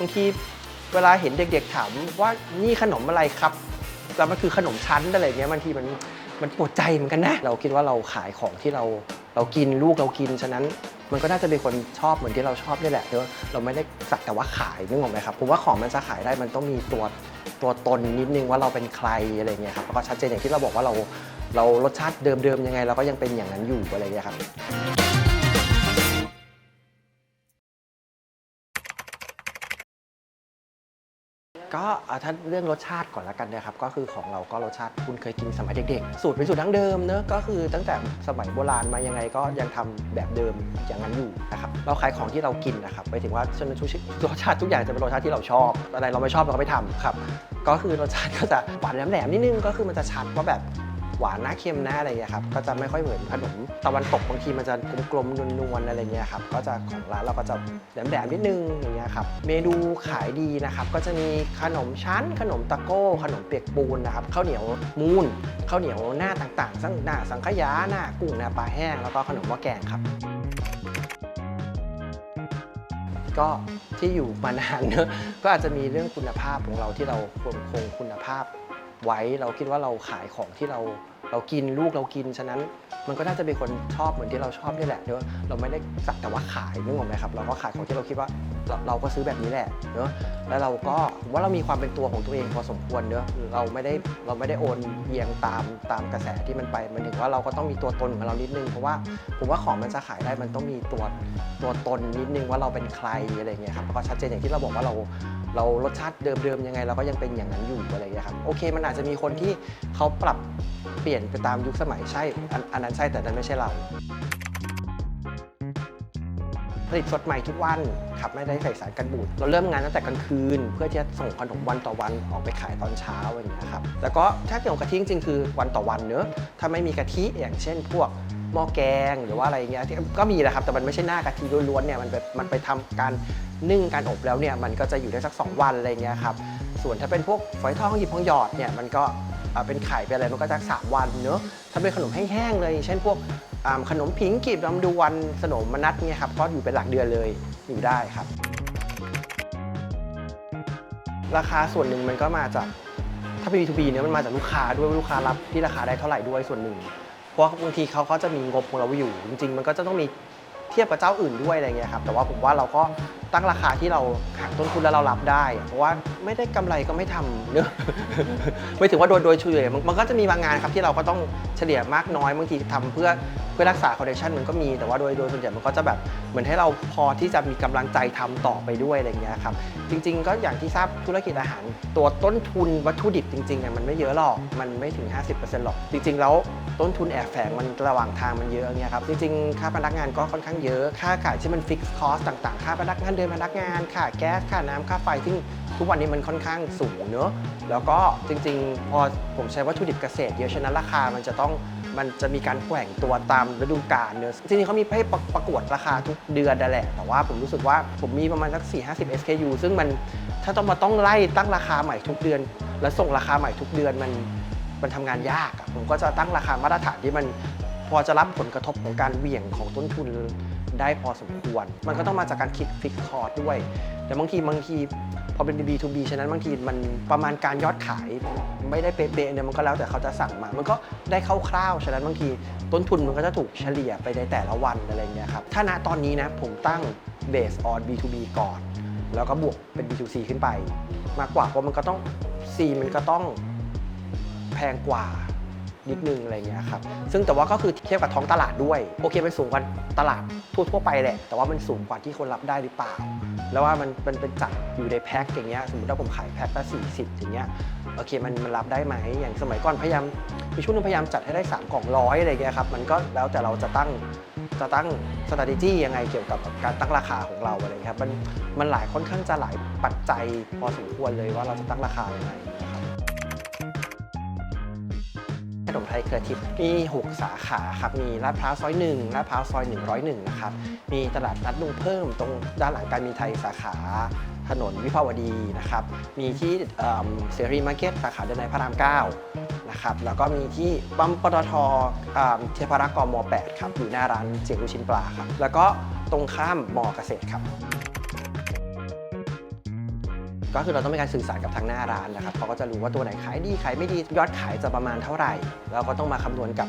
บางทีเวลาเห็นเด็กๆถามว่านี่ขนมอะไรครับแล้วมันคือขนมชั้นอะไรเงี้ยบางทีมันมันปวดใจเหมือนกันนะ เราคิดว่าเราขายของที่เราเรากินลูกเรากินฉะนั้น มันก็น่าจะมีคนชอบเหมือนที่เราชอบนี่แหละเนอะเราไม่ได้สักแต่ว่าขายนึกออกไหมครับผมว่าของมันจะขายได้มันต้องมีตัวตัวตนนิดนึงว่าเราเป็นใครอะไรเงี้ยครับแล้วก็ชัดเจนอย่างที่เราบอกว่าเราเรารสชาติเดิมๆยังไงเราก็ยังเป็นอย่างนั้นอยู่อะไรเงี้ยครับ ก็อะถ้าเรื่องรสชาติก่อนละกันนะครับ ก็คือของเราก็รสชาติคุณเคยกินสมัยเด็กๆ สูตรเป็นสูตรดั้งเดิมเนอะก็คือตั้งแต่สมัยโบราณมายังไงก็ยังทำแบบเดิมอย่างนั้นอยู่นะครับเราขายของที่เรากินนะครับไปถึงว่าชนชุชิรสชาติทุกอย่างจะเป็นรสชาติที่เราชอบอะไรเราไม่ชอบเราก็ไม่ทำครับ ก็คือรสชาติก็จะหวานแหลมๆนิดนึงก็คือมันจะชัดว่าแบบ หวานนะเค็มนะอะไรอย่างเงี้ยครับก็จะไม่ค่อยเหมือนขนมตะวันตกบางทีมันจะกลมๆนวลๆอะไรเงี้ยครับก็จะของร้านเราก็จะแหลมๆนิดนึงอย่างเงี้ยครับเมนูขายดีนะครับก็จะมีขนมชั้น ขนมตะโก้ ขนมเปียกปูนนะครับข้าวเหนียวมูนข้าวเหนียวหน้าต่างๆสังหน้าสังขยาหน้ากุ้งหน้าปลาแห้งแล้วก็ขนมหม้อแกงครับก็ที่อยู่มานานเนอะก็อาจจะมีเรื่องคุณภาพของเราที่เราคงคงคุณภาพ ไว้ เราคิดว่าเราขายของที่เราเรากินลูกเรากิน ฉะนั้นมันก็น่าจะมีคนชอบเหมือนที่เราชอบนี่แหละเนอะเราไม่ได้สักแต่ว่าขายนึกออกไหมครับ เราก็ขายของที่เราคิดว่าเราเราก็ซื้อแบบนี้แหละเนอะแล้วเราก็ผมว่าเรามีความเป็นตัวของตัวเองพอสมควรเนอะเราไม่ได้เราไม่ได้โอนเอียงตามตามกระแสที่มันไปมันถึงว่าเราก็ต้องมีตัวตนของเรานิดนึงเพราะว่าผมว่าของมันจะขายได้มันต้องมีตัวตัวตนนิดนึงว่าเราเป็นใครอะไรเงี้ยครับก็ชัดเจนอย่างที่เราบอกว่าเรา เรารสชาติเดิมๆยังไงเราก็ยังเป็นอย่างนั้นอยู่อะไรเงี้ยครับโอเค มันอาจจะมีคนที่เขาปรับเปลี่ยนไปตามยุคสมัยใช่อันอันนั้นใช่แต่นั้นไม่ใช่เรา ผลิตสดใหม่ทุกวันครับไม่ได้ใส่สารกันบูดเราเริ่มงานตั้งแต่กลางคืน เพื่อที่จะส่งขนมวันต่อวันออกไปขายตอนเช้าอย่างเงี้ยครับแล้วก็ถ้าเกี่ยวกับกะทิจริงๆคือวันต่อวันเนอะถ้าไม่มีกะทิอย่างเช่น พวก หม้อแกงหรือว่าอะไรเงี้ยก็มีแหละครับ แต่มันไม่ใช่หน้ากะทิล้วนๆเนี่ยมันไปมันไปทำการนึ่งการอบแล้วเนี่ยมันก็จะอยู่ได้สัก 2 วันอะไรเงี้ยครับส่วนถ้าเป็นพวกฝอยทองหยิบทองหยอดเนี่ยมันก็เป็นไข่เป็นอะไรมันก็จะสามวันเนอะถ้าเป็นขนมแห้งๆเลย เช่นพวกขนมผิงกีบลำดวนขนมมนัดเนี่ยครับก็อยู่เป็นหลักเดือนเลยอยู่ได้ครับ ราคาส่วนหนึ่งมันก็มาจากถ้าเป็น B2B เนี่ยมันมาจากลูกค้าด้วยว่าลูกค้ารับที่ราคาได้เท่าไหร่ด้วยส่วนหนึ่ง เพราะว่าบางทีเขาก็จะมีงบของเราอยู่ จริง ๆ มันก็จะต้องมีเทียบกับเจ้าอื่นด้วยอะไรเงี้ยครับแต่ว่าผมว่าเราก็ตั้งราคาที่เราหักต้นทุนแล้วเรารับได้ เพราะว่า ไม่ได้กำไรก็ไม่ทำเนอะ ไม่ถึงว่าโดยโดยเฉลี่ยมันมันก็จะมีบางงานครับที่เราก็ต้องเฉลี่ยมากน้อยบางทีทำเพื่อเพื่อรักษาคอนเดชันมันก็มีแต่ว่าโดยโดยส่วนใหญ่มันก็จะแบบเหมือนให้เราพอที่จะมีกำลังใจทำต่อไปด้วยอะไรเงี้ยครับจริง ๆ ก็อย่างที่ทราบธุรกิจอาหาร ตัวต้นทุนวัตถุดิบจริงๆอะมันไม่เยอะหรอกมันไม่ถึง 50%หรอก จริง ๆ แล้วต้นทุนแอบแฝงมันระหว่างทางมันเยอะเงี้ยครับจริงๆค่าพนักงานก็ค่อนข้างเยอะค่าอากาศที่มันฟิกซ์คอสต่างๆ ค่าพนักงานเดินพนักงานค่าแก๊สค่าน้ำค่าไฟซึ่ ทุกวันนี้มันค่อนข้างสูงเนอะแล้วก็จริงๆ พอผมใช้วัตถุดิบเกษตรเยอะฉะนั้นราคามันจะต้องมันจะมีการแกว่งตัวตามฤดูกาลเนอะจริงๆเขามีให้ประประกวดราคาทุกเดือนนั่นแหละ แต่ว่าผมรู้สึกว่าผมมีประมาณสัก 4 50 SKU ซึ่งมันถ้าต้องมาต้องไล่ตั้งราคาใหม่ทุกเดือน แล้วส่งราคาใหม่ทุกเดือนมันมันทำงานยากผมก็จะตั้งราคามาตรฐานที่มันพอจะรับผลกระทบของการเหวี่ยงของต้นทุนได้พอสมควร มันก็ต้องมาจากการคิดฟิกคอร์ดด้วย แต่บางทีบางที พอเป็น B2B ฉะนั้นบางทีมันประมาณการยอดขายไม่ได้เป๊ะๆเนี่ยมันก็แล้วแต่เขาจะสั่งมา มันก็ได้คร่าวๆ ฉะนั้นบางทีต้นทุนมันก็จะถูกเฉลี่ยไปในแต่ละวันอะไรเงี้ยครับ ถ้าณตอนนี้นะผมตั้ง base on B2B ก่อน แล้วก็บวกเป็น B2C ขึ้นไป มากกว่าเพราะมันก็ต้อง C มันก็ต้องแพงกว่า นิดนึงอะไรเงี้ยครับ ซึ่งแต่ว่าก็คือเทียบกับท้องตลาดด้วย โอเคมันสูงกว่าตลาดทั่วๆไปแหละ แต่ว่ามันสูงกว่าที่คนรับได้หรือเปล่า แล้วว่ามันมันเป็นจัดอยู่ในแพ็คอย่างเงี้ย สมมติว่าผมขายแพ็คละ40อย่างเงี้ย โอเคมันมันรับได้ไหม อย่างสมัยก่อนพยายามมีช่วงหนึงพยายามจัดให้ได้3กล่องร้อยอะไรเงี้ยครับ มันก็แล้วแต่เราจะตั้งจะตั้ง strategy ยังไงเกี่ยวกับการตั้งราคาของเราอะไรครับ มันมันหลายค่อนข้างจะหลายปัจจัยพอสมควรเลยว่าเราจะตั้งราคายังไง นะครับขนมไทยเครือทิพย์มี 6 สาขาครับ มีลาดพร้าวซอย1ลาดพร้าวซอย 101 นะครับ มีตลาดนัดลุงเพิ่มตรงด้านหลังการมีไทยสาขาถนนวิภาวดีนะครับ มีที่เอิ่มเสรีมาร์เก็ตสาขาเดินในพระราม9นะครับ แล้วก็มีที่ปั๊มปตทเอิ่มเทพารักษ์กม 8 ครับ อยู่หน้าร้านเจียงลูกชิ้นปลาครับ แล้วก็ตรงข้ามมอเกษตรครับ ก็คือเราต้องมีการสื่อสารกับทางหน้าร้านนะครับเขาก็จะรู้ว่าตัวไหนขายดีขายไม่ดียอดขายจะประมาณเท่าไหร่ แล้วก็ต้องมาคำนวณกับ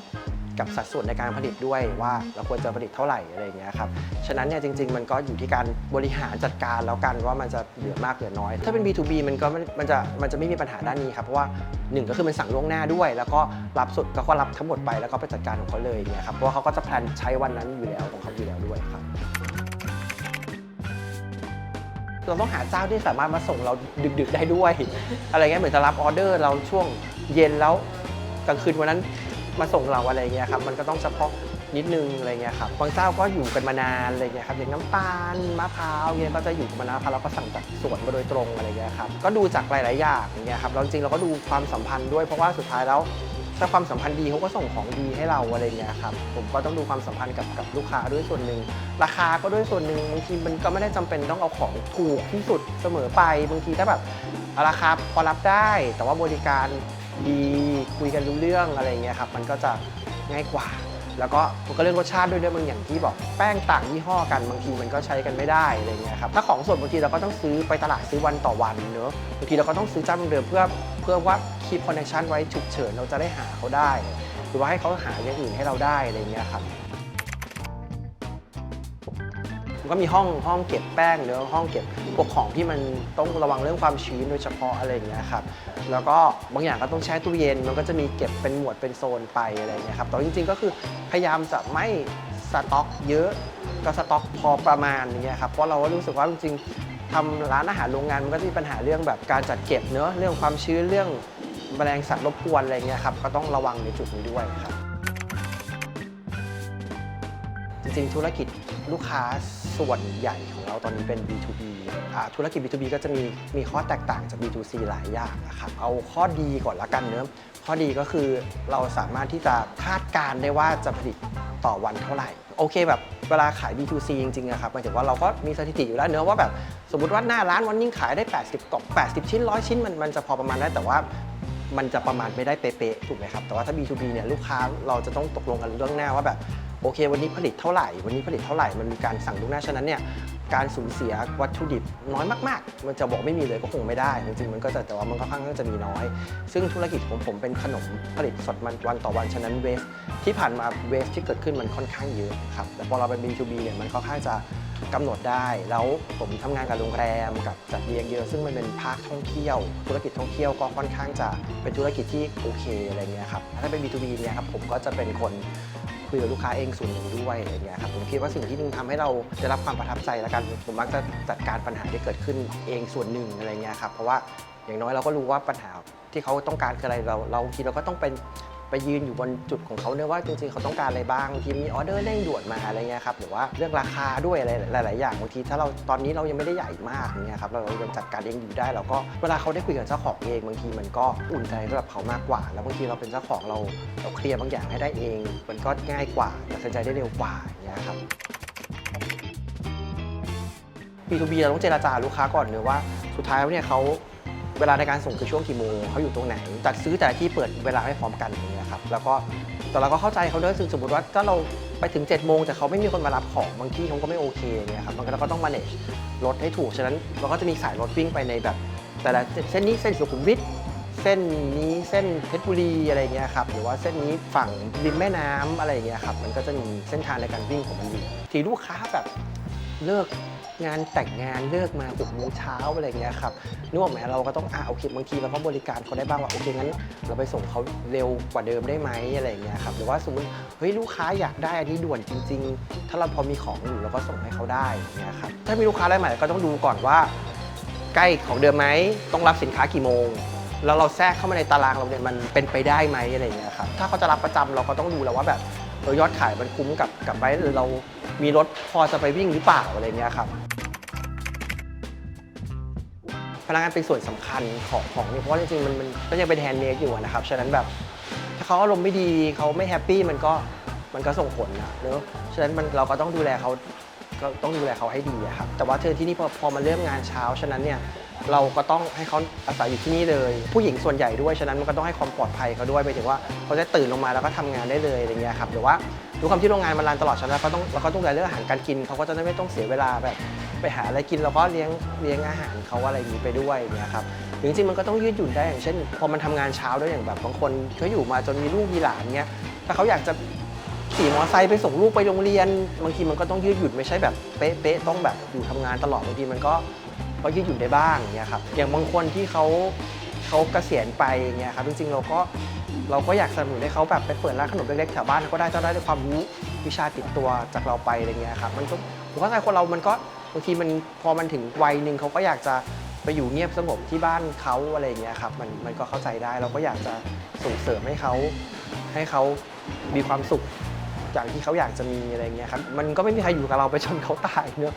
กับสัดส่วนในการผลิตด้วยว่าเราควรจะผลิตเท่าไหร่อะไรอย่างเงี้ยครับ ฉะนั้นเนี่ยจริง ๆ มันก็อยู่ที่การบริหารจัดการแล้วกันว่ามันจะเหลือมากเหลือน้อย ถ้าเป็น B2B มันก็ม่มันจะมันจะไม่มีปัญหาด้านนี้ครับ เพราะว่าหนึ่งก็คือมันสั่งล่วงหน้าด้วย แล้วก็รับสุดก็รับทั้งหมดไปแล้วก็ไปจัดการของเขาเลยเนี่ยครับเพราะว่าเขาก็จะแพลนใช้วันนั้นอยู่แล้วของเขาอยู่แล้วด้วยครับ เราต้องหาเจ้าที่สามารถมาส่งเราดึก ๆ ได้ด้วย อะไรเงี้ยเหมือนจะรับออเดอร์เราช่วงเย็นแล้วกลางคืนวันนั้นมาส่งเราอะไรเงี้ยครับมันก็ต้องเฉพาะนิดนึงอะไรเงี้ยครับบางเจ้าก็อยู่กันมานานอะไรเงี้ยครับอย่างน้ำตาลมะพร้าวเงี้ยก็จะอยู่กันมานานพร้วเราก็สั่งจากสวนมาโดยตรงอะไรเงี้ยครับก็ดูจากหลาย ๆ อย่างอย่างเงี้ยครับแล้วจริงๆเราก็ดูความสัมพันธ์ด้วยเพราะว่าสุดท้ายแล้ว ถ้าความสัมพันธ์ดีเขาก็ส่งของดีให้เราอะไรเงี้ยครับผมก็ต้องดูความสัมพันธ์กับกับลูกค้าด้วยส่วนหนึ่งราคาก็ด้วยส่วนหนึ่งบางทีมันก็ไม่ได้จำเป็นต้องเอาของถูกที่สุดเสมอไปบางทีถ้าแบบราคาพอรับได้ แต่ว่าบริการดีคุยกันรู้เรื่องอะไรเงี้ยครับมันก็จะง่ายกว่าแล้วก็มันก็เรื่องรสชาติด้วยด้วยบางอย่างที่บอกแป้งต่างยี่ห้อกันบางทีมันก็ใช้กันไม่ได้อะไรเงี้ยครับถ้าของสดบางทีเราก็ต้องซื้อไปตลาดซื้อวันต่อวันเนอะบางทีเราก็ต้องซื้อเจ้าเดิมเพื่อเพื่อว่า คีบคอนเนคชันไว้ฉุกเฉินเราจะได้หาเขาได้ หรือว่าให้เขาหาอย่างอื่นให้เราได้อะไรเงี้ยครับมันก็มีห้องห้องเก็บแป้งเนอะห้องเก็บพวกของที่มันต้องระวังเรื่องความชื้นโดยเฉพาะอะไรอย่างเงี้ยครับแล้วก็บางอย่างก็ต้องแช่ตู้เย็นมันก็จะมีเก็บเป็นหมวดเป็นโซนไปอะไรเงี้ยครับแต่จริงๆก็คือพยายามจะไม่สต็อกเยอะก็สต็อกพอประมาณอย่างเงี้ยครับเพราะเราก็รู้สึกว่าจริงๆทำร้านอาหารโรงงานมันก็จะมีปัญหาเรื่องแบบการจัดเก็บเนอะเรื่องความชื้นเรื่อง แมลงสัตว์รบกวนอะไรเงี้ยครับก็ต้องระวังในจุดนี้ด้วยครับ จริงๆธุรกิจลูกค้าส่วนใหญ่ของเราตอนนี้เป็น B2B ธุรกิจ B2B ก็จะมีมีข้อแตกต่างจาก B2C หลายอย่างนะครับ เอาข้อดีก่อนละกันเนอะข้อดีก็คือเราสามารถที่จะคาดการณ์ได้ว่าจะผลิตต่อวันเท่าไหร่ โอเคแบบเวลาขาย B2C จริงๆอะครับหมายถึงว่าเราก็มีสถิติอยู่แล้วเนื้อว่าแบบสมมติว่าหน้าร้านวันนี้ขายได้ 80กล่อง80 ชิ้น 100 ชิ้นมันมันจะพอประมาณได้แต่ว่า มันจะประมาณไม่ได้เป๊ะๆถูกไหมครับแต่ว่าถ้า B2B เนี่ยลูกค้าเราจะต้องตกลงกันเรื่องหน้าว่าแบบ โอเค วันนี้ผลิตเท่าไหร่ วันนี้ผลิตเท่าไหร่มันมีการสั่งล่วงหน้าฉะนั้นเนี่ยการสูญเสียวัตถุดิบน้อยมาก ๆ มันจะบอกไม่มีเลยก็คงไม่ได้ จริงๆมันก็จะแต่ว่ามันก็ค่อนข้างจะมีน้อย ซึ่งธุรกิจของผมเป็นขนมผลิตสดมันวันต่อวันฉะนั้นเวฟที่ผ่านมาเวฟที่เกิดขึ้นมันค่อนข้างเยอะครับแต่พอเราเป็น B2B เนี่ยมันค่อนข้างจะกำหนดได้ แล้วผมทำงานกับโรงแรมกับจัดเลี้ยงเยอะซึ่งมันเป็นภาคท่องเที่ยว ธุรกิจท่องเที่ยวก็ค่อนข้างจะเป็นธุรกิจที่โอเคอะไรเงี้ยครับถ้าเป็น B2B เนี่ยครับผมก็จะเป็นคน คุยกับลูกค้าเองส่วนหนึ่งด้วยอะไรเงี้ยครับผมคิดว่าสิ่งที่หนึงทำให้เราได้รับความประทับใจแล้วกันผมมักจะจัดการปัญหาที่เกิดขึ้นเองส่วนหนึ่งอะไรเงี้ยครับเพราะว่าอย่างน้อยเราก็รู้ว่าปัญหาที่เขาต้องการคืออะไรเราเราคิดเราก็ต้องเป็น ไปยืนอยู่บนจุดของเขาเนี่ยว่าจริงๆเขาต้องการอะไรบ้างบางทีมีออเดอร์เร่งด่วนมาอะไรเงี้ยครับหรือว่าเรื่องราคาด้วยอะไรหลาย ๆ อย่างบางทีถ้าเราตอนนี้เรายังไม่ได้ใหญ่มากอย่างเงี้ยครับเรายังจัดการเองอยู่ได้เราก็เวลาเขาได้คุยกับเจ้าของเองบางทีมันก็อุ่นใจสำหรับเขามากกว่า แล้วบางทีเราเป็นเจ้าของเราเราเคลียร์บางอย่างให้ได้เอง มันก็ง่ายกว่าตัดสินใจได้เร็วกว่าอย่างเงี้ยครับ B2B เราต้องเจราจาลูกค้าก่อนเนอะว่าสุดท้ายแล้วเนี่ยเขาเวลาในการส่งคือช่วงกี่โมงเขาอยู่ตรงไหนจัดซื้อแต่ละที่เปิดเวลาไม่พร้อมกันอย่างเงี้ย แล้วก็แต่เราก็เข้าใจเขาด้วยซึ่งสมมติว่าถ้าเราไปถึง7จ็ดโมงแต่เขาไม่มีคนมารับของบางที่เขาก็ไม่โอเคเงี้ยครับมันก็เราก็ต้อง manage รถให้ถูก ฉะนั้นเราก็จะมีสายรถวิ่งไปในแบบ แต่ละเส้นนี้เส้นสุขุมวิทเส้นนี้เส้นเพชรบุรีอะไรเงี้ยครับหรือว่าเส้นนี้ฝั่งริมแม่น้ำอะไรเงี้ยครับมันก็จะมีเส้นทางในการวิ่งของมันอยู่ที่ลูกค้าแบบเลิก งานแต่งงานเลิกมาหกโมงเช้าอะไรเงี้ยครับนึกออกไหมเราก็ต้องอะโอเคบางทีเราก็บริการเขาได้บ้างว่าโอเคงั้น เราไปส่งเขาเร็วกว่าเดิมได้ไหมอะไรเงี้ยครับหรือว่าสมมติเฮ้ยลูกค้าอยากได้อันนี้ด่วนจริง ๆ ถ้าเราพอมีของอยู่เราก็ส่งให้เขาได้อย่างเงี้ยครับถ้ามีลูกค้ารายใหม่ก็ต้องดูก่อนว่า ใกล้ของเดิมไหมต้องรับสินค้ากี่โมงแล้วเราแทรกเข้ามาในตารางเราเนี่ยมันเป็นไปได้ไหมอะไรเงี้ยครับถ้าเขาจะรับประจำเราก็ต้องดูแล้วว่าแบบ เออยอดขายมันคุ้มกับกับไว้หรือเรามีรถพอจะไปวิ่งหรือเปล่าอะไรเงี้ยครับพนักงานเป็นส่วนสำคัญของของนี่เพราะจริงๆมันมันก็ยังเป็นแฮนด์เมดอยู่นะครับฉะนั้นแบบถ้าเขาอารมณ์ไม่ดีเขาไม่แฮปปี้มันก็มันก็ส่งผลนะเนอะฉะนั้นมันเราก็ต้องดูแลเขาก็ต้องดูแลเขาให้ดีครับแต่ว่าเธอที่นี่พอพอมาเริ่มงานเช้าฉะนั้นเนี่ย เราก็ต้องให้เขาอาศัยอยู่ที่นี่เลย ผู้หญิงส่วนใหญ่ด้วย ฉะนั้นมันก็ต้องให้ความปลอดภัยเขาด้วยไปถึงว่าเขาจะตื่นลงมาแล้วก็ทำงานได้เลยอะไรเงี้ยครับหรือว่าดูความที่โรงงานมันรันตลอดฉะนั้นเราก็ต้องเราก็ต้องดูแลเรื่องอาหารการกินเขาก็จะได้ไม่ต้องเสียเวลาแบบไปหาอะไรกินเราก็เลี้ยงเลี้ยงอาหารเขาอะไรอย่างนี้ไปด้วยเงี้ยครับจริงๆมันก็ต้องยืดหยุ่นได้อย่างเช่น พอมันทำงานเช้าด้วยอย่างแบบบางคนเขาอยู่มาจนมีลูกมีหลานเงี้ยถ้าเขาอยากจะขี่มอเตอร์ไซค์ไปส่งลูกไปโรงเรียน บางทีมันก็ต้องยืดหยุ่นไม่ใช่แบบเป๊ะๆต้องแบบอยู่ทำงานตลอดบางทีมันก็ ก็ยืดหยุ่นได้บ้างเงี้ยครับอย่างบางคนที่เขาเขาเกษียณไปเงี้ยครับจริงๆเราก็เราก็อยากสนับสนุนให้เขาแบบไปเปิดร้านขนมเล็กๆแถวบ้านก็ได้จะได้ความรู้วิชาติดตัวจากเราไปอะไรเงี้ยครับมันก็ผมเข้าใจคนเรามันก็บางทีมันพอมันถึงวัยหนึ่งเขาก็อยากจะไปอยู่เงียบสงบที่บ้านเขาอะไรเงี้ยครับมันมันก็เข้าใจได้เราก็อยากจะส่งเสริมให้เขาให้เขามีความสุขจากที่เขาอยากจะมีอะไรเงี้ยครับมันก็ไม่มีใครอยู่กับเราไปจนเขาตายเนอะ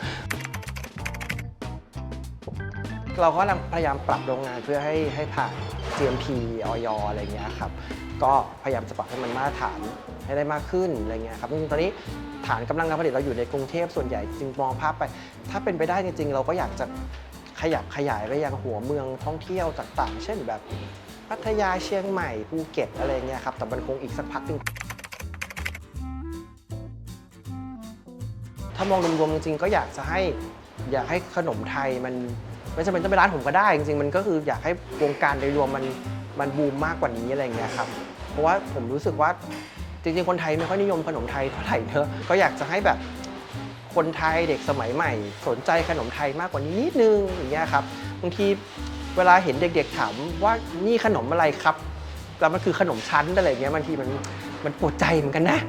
เราก็พยายามปรับโรงงานเพื่อให้ให้ผ่าน GMP ออยอะไรเงี้ยครับก็พยายามจะปรับให้มันมาตรฐานให้ได้มากขึ้นอะไรเงี้ยครับจริงๆตอนนี้ฐานกำลังการผลิตเราอยู่ในกรุงเทพส่วนใหญ่จริงมองภาพไป ถ้าเป็นไปได้จริง ๆ เราก็อยากจะขยับขยายไปยังหัวเมืองท่องเที่ยวต่างๆ เช่นแบบพัทยาเชียงใหม่ภูเก็ตอะไรเงี้ยครับแต่มันคงอีกสักพักหนึงถ้ามองรวมๆจริงๆก็อยากจะให้อยากให้ขนมไทยมัน ไม่จำเป็นต้องเป็นร้านผมก็ได้ จริงๆ มันก็คืออยากให้วงการโดยรวมมันมันบูมมากกว่านี้อะไรอย่างเงี้ยครับ เพราะว่าผมรู้สึกว่าจริงๆ คนไทยไม่ค่อยนิยมขนมไทยเท่าไหร่เนอะก็อยากจะให้แบบคนไทยเด็กสมัยใหม่ สนใจขนมไทยมากกว่านี้นิดนึงอย่างเงี้ยครับบางทีเวลาเห็นเด็กๆถามว่านี่ขนมอะไรครับแล้วมันคือขนมชั้นอะไรอย่างเงี้ยบางทีมันมันปวดใจเหมือนกันนะ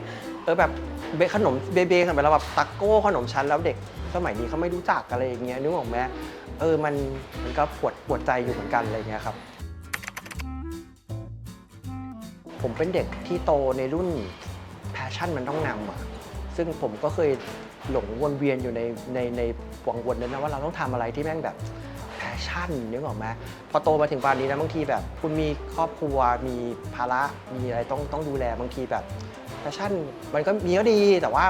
เออแบบ เบขนมเบเบกันไปแล้วแบบตักโก้ขนมชั้นแล้วเด็กสมัยนี้เขาไม่รู้จักอะไรอย่างเงี้ยนึกออกไหมเออมันมันก็ปวดปวดใจอยู่เหมือนกันอะไรเงี้ยครับ ผมเป็นเด็กที่โตในรุ่นแพชชั่นมันต้องนำอะซึ่งผมก็เคยหลงวนเวียนอยู่ในในในวังวนนั้นนะว่าเราต้องทำอะไรที่แม่งแบบแพชชั่นนึกออกไหมพอโตมาถึงป่านนี้นะบางทีแบบ คุณมีครอบครัวมีภาระมีอะไรต้องต้องดูแลบางทีแบบ แฟชั่นมันก็มีก็ดีแต่ว่า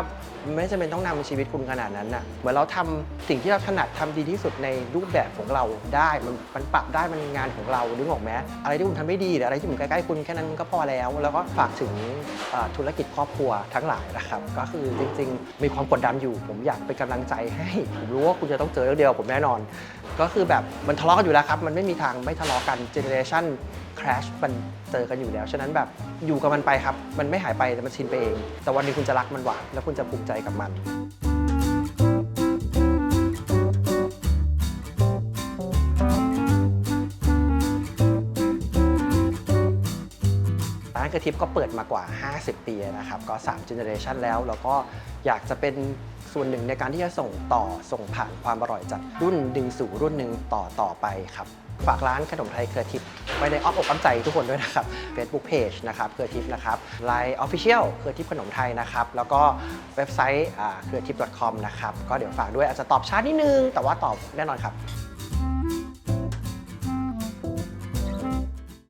ไม่จำเป็นต้องนำชีวิตคุณขนาดนั้นน่ะเหมือนเราทำสิ่งที่เราถนัดทำดีที่สุดในรูปแบบของเราได้ มันมันปรับได้มันงานของเราดึงออกไหมอะไรที่คุณทำไม่ดีหรืออะไรที่มันใกล้ๆคุณแค่นั้นก็พอแล้ว แล้วก็ฝากถึงธุรกิจครอบครัวทั้งหลายนะครับ ก็คือจริง ๆ มีความกดดันอยู่ ผมอยากเป็นกำลังใจให้ ผมรู้ว่าคุณจะต้องเจอเรื่องเดียวผมแน่นอน ก็คือแบบมันทะเลาะกันอยู่แล้วครับ มันไม่มีทางไม่ทะเลาะกันเจเนเรชันคราชมันเจอกันอยู่แล้ว ฉะนั้นแบบอยู่กับมันไปครับ มันไม่หายไปแต่มันชินไปเอง แต่วันนี้คุณจะรักมันหวานแล้วคุณจะภูมิใจกับมันานกระทิบก็เปิดมากว่า 50 ปีนะครับก็3 generation แล้ว แล้วก็อยากจะเป็นส่วนหนึ่งในการที่จะส่งต่อส่งผ่านความอร่อยจากรุ่นหนึ่งสู่รุ่นหนึ่งต่อต่อไปครับฝากร้านขนมไทยเครือทิพย์ไว้ในอ้อมอกอ้อมใจทุกคนด้วยนะครับ Facebook Page นะครับเครือทิพย์นะครับ Line Official เครือทิพย์ขนมไทยนะครับ แล้วก็เว็บไซต์เครือทิพย์ .com นะครับ ก็เดี๋ยวฝากด้วยอาจจะตอบช้านิดนึง แต่ว่าตอบแน่นอนครับ